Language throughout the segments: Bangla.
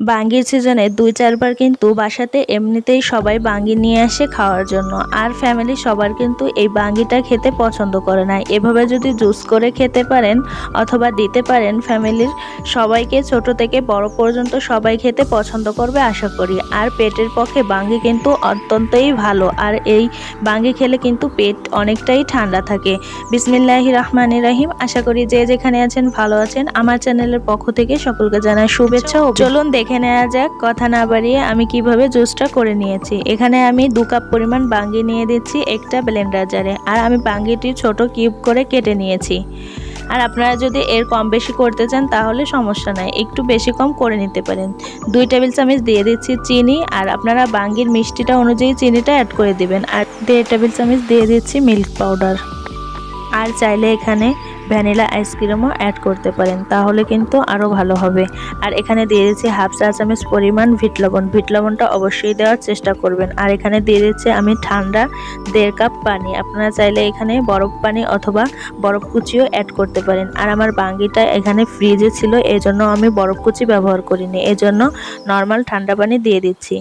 বাঙ্গির সিজনে দুই চারবার কিন্তু বাসাতে এমনিতেই সবাই বাঙ্গি নিয়ে আসে খাওয়ার জন্য। আর ফ্যামিলি সবার কিন্তু এই বাঙ্গিটা খেতে পছন্দ করে না। এভাবে যদি জুস করে খেতে পারেন অথবা দিতে পারেন, ফ্যামিলির সবাইকে ছোট থেকে বড় পর্যন্ত সবাই খেতে পছন্দ করবে আশা করি। আর পেটের পক্ষে বাঙ্গি কিন্তু অত্যন্তই ভালো। আর এই বাঙ্গি খেলে কিন্তু পেট অনেকটাই ঠান্ডা থাকে। বিসমিল্লাহি রহমানির রাহিম। আশা করি যে যেখানে আছেন ভালো আছেন। আমার চ্যানেলের পক্ষ থেকে সকলকে জানাই শুভেচ্ছা চলুন দেখে নেওয়া যাক, কথা না বাড়িয়ে আমি কীভাবে জুসটা করে নিয়েছি। এখানে আমি দু কাপ পরিমাণ বাঙ্গি নিয়ে দিচ্ছি একটা ব্লেন্ডার জারে। আর আমি বাঙ্গিটি ছোট কিউব করে কেটে নিয়েছি। আর আপনারা যদি এর কম বেশি করতে চান, তাহলে সমস্যা নাই। একটু বেশি কম করে নিতে পারেন। দুই টেবিল চামচ দিয়ে দিচ্ছি চিনি। আর আপনারা বাঙ্গির মিষ্টিটা অনুযায়ী চিনিটা অ্যাড করে দিবেন। আর দেড় টেবিল চামচ দিয়ে দিচ্ছি মিল্ক পাউডার আর চাইলে এখানে ভ্যানিলা আইসক্রিমও অ্যাড করতে পারেন, তাহলে কিন্তু আরও ভালো হবে। আর এখানে দিয়ে দিচ্ছি হাফ চা চামচ পরিমাণ ভিট লবণ। ভিট লবণটা অবশ্যই দেওয়ার চেষ্টা করবেন। আর এখানে দিয়ে দিচ্ছি আমি ঠান্ডা দেড় কাপ পানি। আপনারা চাইলে এখানে বরফ পানি অথবা বরফ কুচিও অ্যাড করতে পারেন। আর আমার বাঙ্গিটা এখানে ফ্রিজে ছিল এই জন্য আমি বরফ কুচি ব্যবহার করিনি। এজন্য নর্মাল ঠান্ডা পানি দিয়ে দিচ্ছি।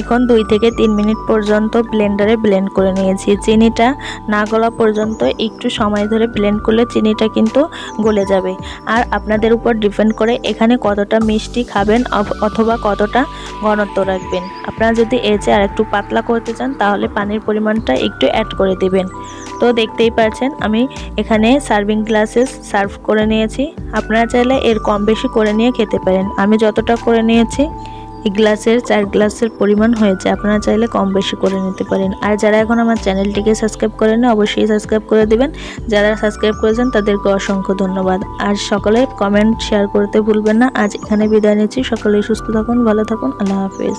এখন দুই থেকে তিন মিনিট পর্যন্ত ব্লেন্ডারে ব্লেন্ড করে নিয়েছি। চিনিটা না গলা পর্যন্ত একটু সময় ধরে ব্লেন্ড করলে চিনিটা কিন্তু গলে যাবে। আর আপনাদের উপর ডিপেন্ড করে এখানে কতটা মিষ্টি খাবেন অথবা কতটা ঘনত্ব রাখবেন। আপনারা যদি এর চেয়ে আর একটু পাতলা করতে চান, তাহলে পানির পরিমাণটা একটু অ্যাড করে দেবেন। তো দেখতেই পাচ্ছেন আমি এখানে সার্ভিং গ্লাসেস সার্ভ করে নিয়েছি। আপনারা চাইলে এর কম বেশি করে নিয়ে খেতে পারেন। আমি যতটা করে নিয়েছি এই গ্লাসের চার গ্লাসের পরিমাণ হয়েছে, আপনারা চাইলে কম বেশি করে নিতে পারেন। আর যারা এখন আমার চ্যানেলটিকে সাবস্ক্রাইব করেন অবশ্যই সাবস্ক্রাইব করে দেবেন। যারা সাবস্ক্রাইব করেছেন, তাদেরকে অসংখ্য ধন্যবাদ। আর সকলে কমেন্ট শেয়ার করতে ভুলবেন না। আজ এখানে বিদায় নিচ্ছি। সকলেই সুস্থ থাকুন, ভালো থাকুন। আল্লাহ হাফেজ।